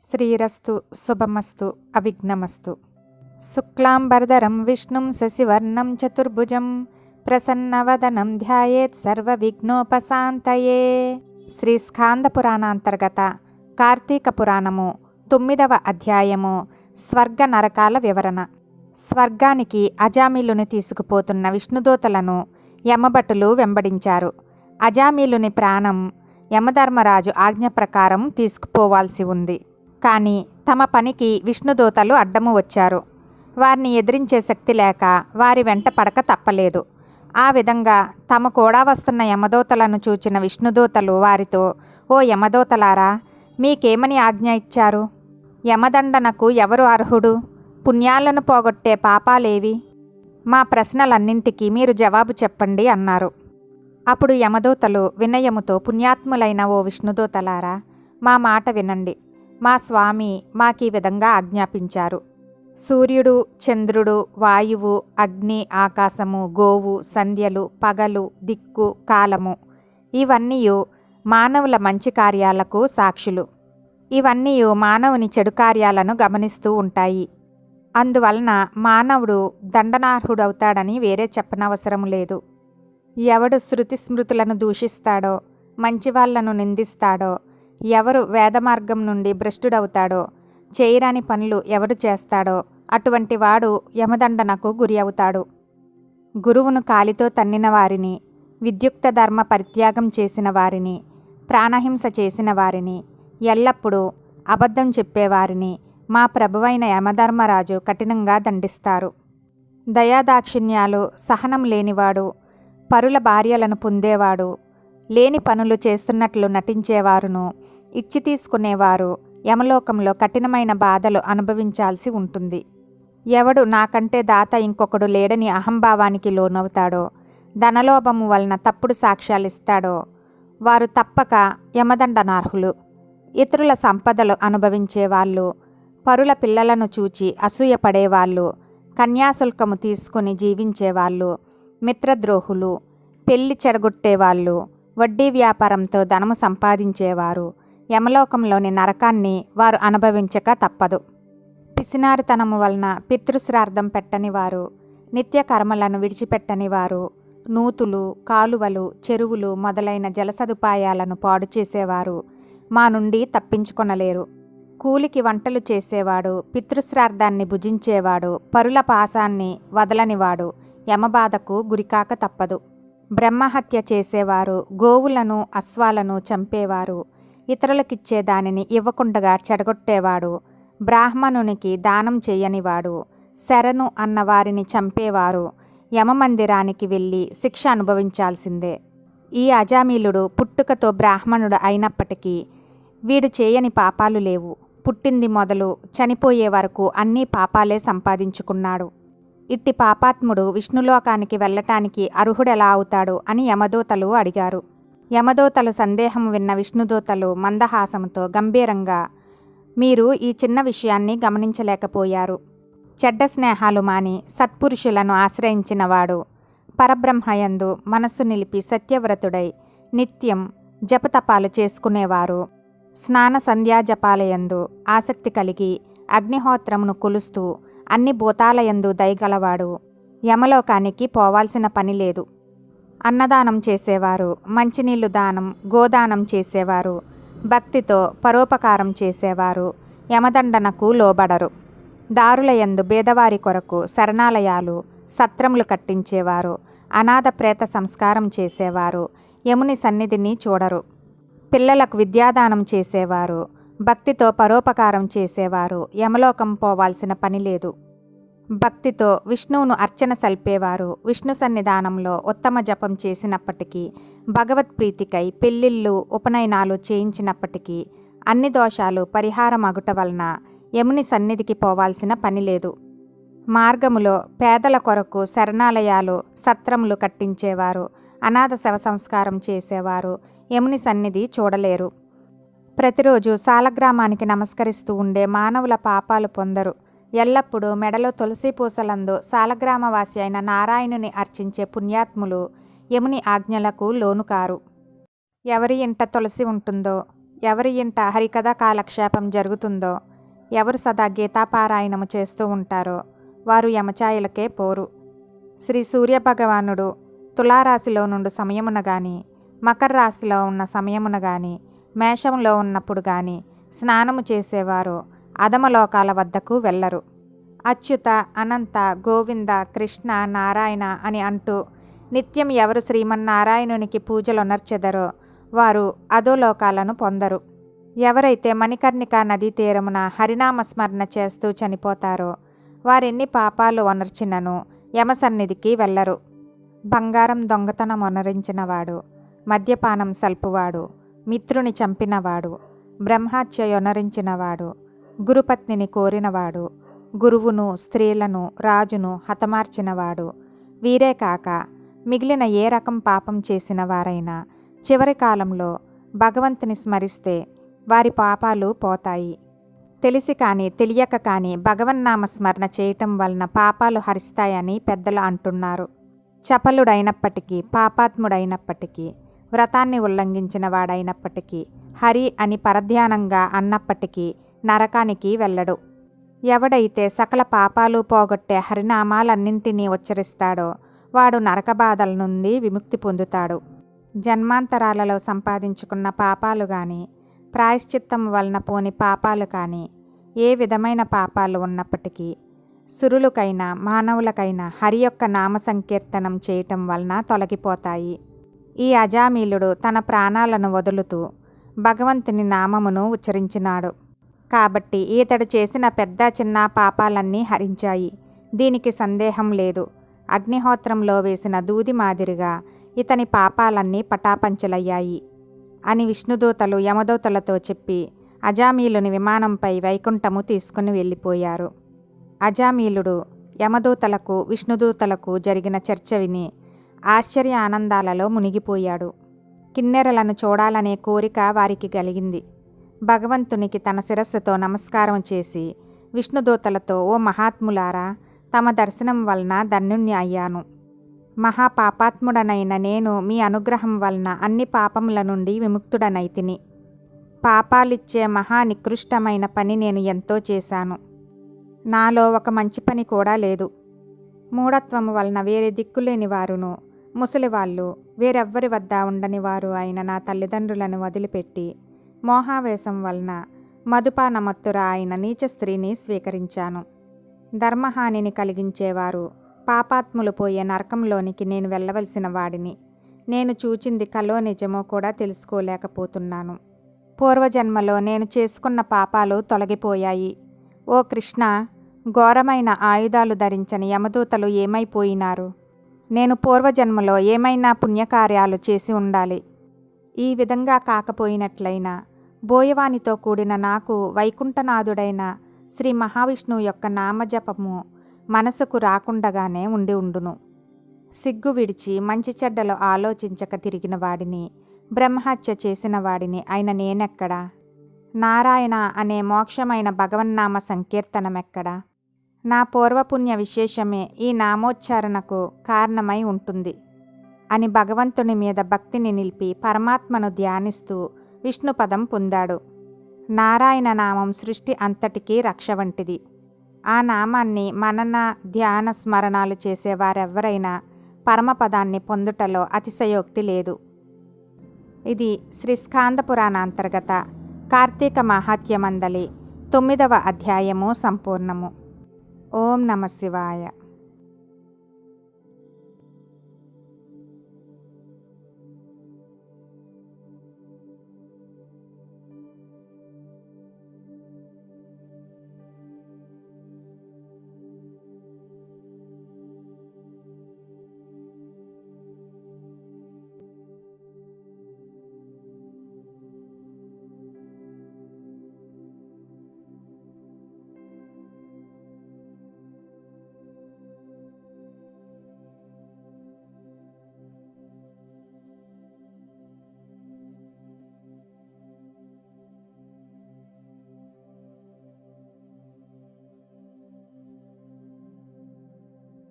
శ్రీరస్తు శుభమస్తు అవిఘ్నమస్తు. శుక్లాంబరధరం విష్ణుం శశివర్ణం చతుర్భుజం ప్రసన్నవదనం ధ్యాయేత్ సర్వవిఘ్నోపశాంతయే. శ్రీ స్కాంద పురాణాంతర్గత కార్తీక పురాణము తొమ్మిదవ అధ్యాయము స్వర్గ నరకాల వివరణ. స్వర్గానికి అజామిలుని తీసుకుపోతున్న విష్ణుదూతలను యమభటులు వెంబడించారు. అజామీలుని ప్రాణం యమధర్మరాజు ఆజ్ఞ ప్రకారం తీసుకుపోవాల్సి ఉంది. కానీ తమ పనికి విష్ణుదూతలు అడ్డము వచ్చారు. వారిని ఎదిరించే శక్తి లేక వారి వెంట పడక తప్పలేదు. ఆ విధంగా తమ కూడా వస్తున్న యమదూతలను చూచిన విష్ణుదూతలు వారితో ఓ యమదూతలారా మీకేమని ఆజ్ఞ ఇచ్చారు? యమదండనకు ఎవరు అర్హుడు? పుణ్యాలను పోగొట్టే పాపాలేవి? మా ప్రశ్నలన్నింటికీ మీరు జవాబు చెప్పండి అన్నారు. అప్పుడు యమదూతలు వినయముతో పుణ్యాత్ములైన ఓ విష్ణుదూతలారా మా మాట వినండి. మా స్వామి మాకీ విధంగా ఆజ్ఞాపించారు. సూర్యుడు చంద్రుడు వాయువు అగ్ని ఆకాశము గోవు సంధ్యలు పగలు దిక్కు కాలము ఇవన్నీ మానవుల మంచి కార్యాలకు సాక్షులు. ఇవన్నీ మానవుని చెడు కార్యాలను గమనిస్తూ ఉంటాయి. అందువలన మానవుడు దండనార్హుడవుతాడని వేరే చెప్పనవసరం లేదు. ఎవడు శృతి స్మృతులను దూషిస్తాడో మంచివాళ్ళను నిందిస్తాడో ఎవరు వేదమార్గం నుండి భ్రష్టుడవుతాడో చేయరాని పనులు ఎవరు చేస్తాడో అటువంటి వాడు యమదండనకు గురి అవుతాడు గురువును కాలితో తన్నిన వారిని విద్యుక్త ధర్మ పరిత్యాగం చేసిన వారిని ప్రాణహింస చేసిన వారిని ఎల్లప్పుడూ అబద్ధం చెప్పేవారిని మా ప్రభువైన యమధర్మరాజు కఠినంగా దండిస్తారు. దయాదాక్షిణ్యాలు సహనం లేనివాడు పరుల భార్యలను పొందేవాడు లేని పనులు చేస్తున్నట్లు నటించేవారును ఇచ్చి తీసుకునేవారు. యమలోకంలో కఠినమైన బాధలు అనుభవించాల్సి ఉంటుంది. ఎవడు నాకంటే దాత ఇంకొకడు లేడని అహంభావానికి లోనవుతాడో ధనలోభము వలన తప్పుడు సాక్ష్యాలిస్తాడో వారు తప్పక యమదండనార్హులు. ఇతరుల సంపదలు అనుభవించేవాళ్ళు పరుల పిల్లలను చూచి అసూయపడేవాళ్ళు కన్యాశుల్కము తీసుకుని జీవించేవాళ్ళు మిత్రద్రోహులు పెళ్ళి చెడగొట్టేవాళ్ళు వడ్డీ వ్యాపారంతో ధనము సంపాదించేవారు యమలోకంలోని నరకాన్ని వారు అనుభవించక తప్పదు. పిసినారితనము వలన పితృశ్రార్థం పెట్టని వారు నిత్య కర్మలను విడిచిపెట్టని వారు నూతులు కాలువలు చెరువులు మొదలైన జల సదుపాయాలను పాడు చేసేవారు మా నుండి తప్పించుకొనలేరు. కూలికి వంటలు చేసేవాడు పితృశ్రార్థాన్ని భుజించేవాడు పరుల పాసాన్ని వదలనివాడు యమబాధకు గురికాక తప్పదు. బ్రహ్మహత్య చేసేవారు గోవులను అశ్వాలను చంపేవారు ఇతరులకిచ్చే దానిని ఇవ్వకుండగా చెడగొట్టేవాడు. బ్రాహ్మణునికి దానం చేయనివాడు. శరణు అన్న వారిని చంపేవారు. యమమందిరానికి వెళ్ళి శిక్ష అనుభవించాల్సిందే. ఈ అజామీలుడు పుట్టుకతో బ్రాహ్మణుడు అయినప్పటికీ వీడు చేయని పాపాలు లేవు. పుట్టింది మొదలు చనిపోయే వరకు అన్ని పాపాలే సంపాదించుకున్నాడు. ఇట్టి పాపాత్ముడు విష్ణులోకానికి వెళ్ళటానికి అర్హుడెలా అవుతాడు అని యమదూతలు అడిగారు. యమదోతలు సందేహం విన్న విష్ణుదోతలు మందహాసంతో గంభీరంగా మీరు ఈ చిన్న విషయాన్ని గమనించలేకపోయారు. చెడ్డ స్నేహాలు మాని సత్పురుషులను ఆశ్రయించినవాడు. పరబ్రహ్మయందు మనస్సు నిలిపి సత్యవ్రతుడై నిత్యం జపతపాలు చేసుకునేవారు. స్నాన సంధ్యాజపాలయందు ఆసక్తి కలిగి అగ్నిహోత్రమును కొలుస్తూ అన్ని భూతాలయందు దయగలవాడు. యమలోకానికి పోవాల్సిన పని లేదు. అన్నదానం చేసేవారు మంచినీళ్ళు దానం గోదానం చేసేవారు భక్తితో పరోపకారం చేసేవారు యమదండనకు లోబడరు. దారులయందు బేదవారి కొరకు శరణాలయాలు సత్రములు కట్టించేవారు అనాథ ప్రేత సంస్కారం చేసేవారు యముని సన్నిధిని చూడరు. పిల్లలకు విద్యాదానం చేసేవారు భక్తితో పరోపకారం చేసేవారు యమలోకం పోవాల్సిన పని లేదు. భక్తితో విష్ణువును అర్చన సల్పేవారు. విష్ణు సన్నిధానంలో ఉత్తమ జపం చేసినప్పటికీ భగవత్ప్రీతికై పెళ్ళిళ్ళు ఉపనయనాలు చేయించినప్పటికీ అన్ని దోషాలు పరిహారమగుట వలన యముని సన్నిధికి పోవాల్సిన పని లేదు. మార్గములో పేదల కొరకు శరణాలయాలు సత్రములు కట్టించేవారు అనాథ శవ సంస్కారం చేసేవారు యముని సన్నిధి చూడలేరు. ప్రతిరోజు సాలగ్రామానికి నమస్కరిస్తూ ఉండే మానవుల పాపాలు పొందరు. ఎల్లప్పుడూ మెడలో తులసి పూసలందు సాలగ్రామవాసి అయిన నారాయణుని అర్చించే పుణ్యాత్ములు యముని ఆజ్ఞలకు లోనుకారు. ఎవరి ఇంట తులసి ఉంటుందో ఎవరి ఇంట హరికథా కాలక్షేపం జరుగుతుందో ఎవరు సదా గీతాపారాయణము చేస్తూ ఉంటారో వారు యమచాయలకే పోరు. శ్రీ సూర్యభగవానుడు తులారాశిలో నుండి సమయమున గాని మకర రాశిలో ఉన్న సమయమున గాని మేషంలో ఉన్నప్పుడు గాని స్నానము చేసేవారు అధమలోకాల వద్దకు వెళ్ళరు. అచ్యుత అనంత గోవింద కృష్ణ నారాయణ అని అంటూ నిత్యం ఎవరు శ్రీమన్నారాయణునికి పూజలొనర్చెదరో వారు అధోలోకాలను పొందరు. ఎవరైతే మణికర్ణిక నదీ తీరమున హరినామ స్మరణ చేస్తూ చనిపోతారో వారెన్ని పాపాలు ఒనర్చినను యమసన్నిధికి వెళ్ళరు. బంగారం దొంగతనం ఒనరించినవాడు మద్యపానం సల్పువాడు మిత్రుని చంపినవాడు బ్రహ్మహత్య యొనరించినవాడు గురుపత్నిని కోరినవాడు. గురువును స్త్రీలను రాజును హతమార్చినవాడు. వీరే కాక మిగిలిన ఏ రకం పాపం చేసిన వారైనా చివరి కాలంలో భగవంతుని స్మరిస్తే వారి పాపాలు పోతాయి. తెలిసి కానీ తెలియక కానీ భగవన్నామ స్మరణ చేయటం వలన పాపాలు హరిస్తాయని పెద్దలు అంటున్నారు. చపలుడైనప్పటికీ పాపాత్ముడైనప్పటికీ వ్రతాన్ని ఉల్లంఘించిన వాడైనప్పటికీ హరి అని పరధ్యానంగా అన్నప్పటికీ నరకానికి వెళ్ళడు. ఎవడైతే సకల పాపాలు పోగొట్టే హరినామాలన్నింటినీ ఉచ్చరిస్తాడో వాడు నరక బాధల నుండి విముక్తి పొందుతాడు. జన్మాంతరాలలో సంపాదించుకున్న పాపాలు కానీ ప్రాయశ్చిత్తం వలన పోని పాపాలు కానీ ఏ విధమైన పాపాలు ఉన్నప్పటికీ సురులకైనా మానవులకైనా హరి యొక్క నామ సంకీర్తనం చేయటం వలన తొలగిపోతాయి. ఈ అజామీలుడు తన ప్రాణాలను వదులుతూ భగవంతుని నామమును ఉచ్చరించినాడు. కాబట్టి ఈతడు చేసిన పెద్ద చిన్న పాపాలన్నీ హరించాయి. దీనికి సందేహం లేదు. అగ్నిహోత్రంలో వేసిన దూది మాదిరిగా ఇతని పాపాలన్నీ పటాపంచలయ్యాయి అని విష్ణుదూతలు యమదూతలతో చెప్పి అజామీలుని విమానంపై వైకుంఠము తీసుకుని వెళ్ళిపోయారు. అజామీలుడు యమదూతలకు విష్ణుదూతలకు జరిగిన చర్చ విని ఆశ్చర్య ఆనందాలలో మునిగిపోయాడు. కిన్నెరలను చూడాలనే కోరిక వారికి కలిగింది. భగవంతునికి తన శిరస్సుతో నమస్కారం చేసి విష్ణుదూతలతో ఓ మహాత్ములారా తమ దర్శనం వలన ధన్యుణ్ణి అయ్యాను. మహాపాపాత్ముడనైన నేను మీ అనుగ్రహం వలన అన్ని పాపముల నుండి విముక్తుడనైతిని పాపాలిచ్చే మహా నికృష్టమైన పని నేను ఎంతో చేశాను. నాలో ఒక మంచి పని కూడా లేదు. మూఢత్వము వలన వేరే దిక్కులేని వారును ముసలివాళ్ళు వేరెవ్వరి వద్ద ఉండని వారు అయిన నా తల్లిదండ్రులను వదిలిపెట్టి మోహావేశం వలన మధుపానమత్తుర అయిన నీచ స్త్రీని స్వీకరించాను. ధర్మహానిని కలిగించేవారు పాపాత్ములు పోయే నరకంలోనికి నేను వెళ్ళవలసిన వాడిని. నేను చూచింది కలో నిజమో కూడా తెలుసుకోలేకపోతున్నాను. పూర్వజన్మలో నేను చేసుకున్న పాపాలు తొలగిపోయాయి. ఓ కృష్ణ ఘోరమైన ఆయుధాలు ధరించని యమదూతలు ఏమైపోయినారు? నేను పూర్వజన్మలో ఏమైనా పుణ్యకార్యాలు చేసి ఉండాలి? ఈ విధంగా కాకపోయినట్లయినా బోయవానితో కూడిన నాకు వైకుంఠనాథుడైన శ్రీ మహావిష్ణువు యొక్క నామజపము మనసుకు రాకుండగానే ఉండి ఉండును. సిగ్గు విడిచి మంచి చెడ్డలు ఆలోచించక తిరిగిన వాడిని బ్రహ్మహత్య చేసిన వాడిని అయిన నేనెక్కడా? నారాయణ అనే మోక్షమైన భగవన్నామ సంకీర్తనమెక్కడా? నా పూర్వపుణ్య విశేషమే ఈ నామోచ్చారణకు కారణమై ఉంటుంది అని భగవంతుని మీద భక్తిని నిలిపి పరమాత్మను ధ్యానిస్తూ విష్ణుపదం పొందాడు. నారాయణ నామం సృష్టి అంతటికీ రక్ష వంటిది. ఆ నామాన్ని మనన ధ్యాన స్మరణాలు చేసేవారెవరైనా పరమపదాన్ని పొందుటలో అతిశయోక్తి లేదు. ఇది శ్రీ స్కాంద పురాణాంతర్గత కార్తీక మహాత్యమందలి తొమ్మిదవ అధ్యాయము సంపూర్ణము. ఓం నమ శివాయ.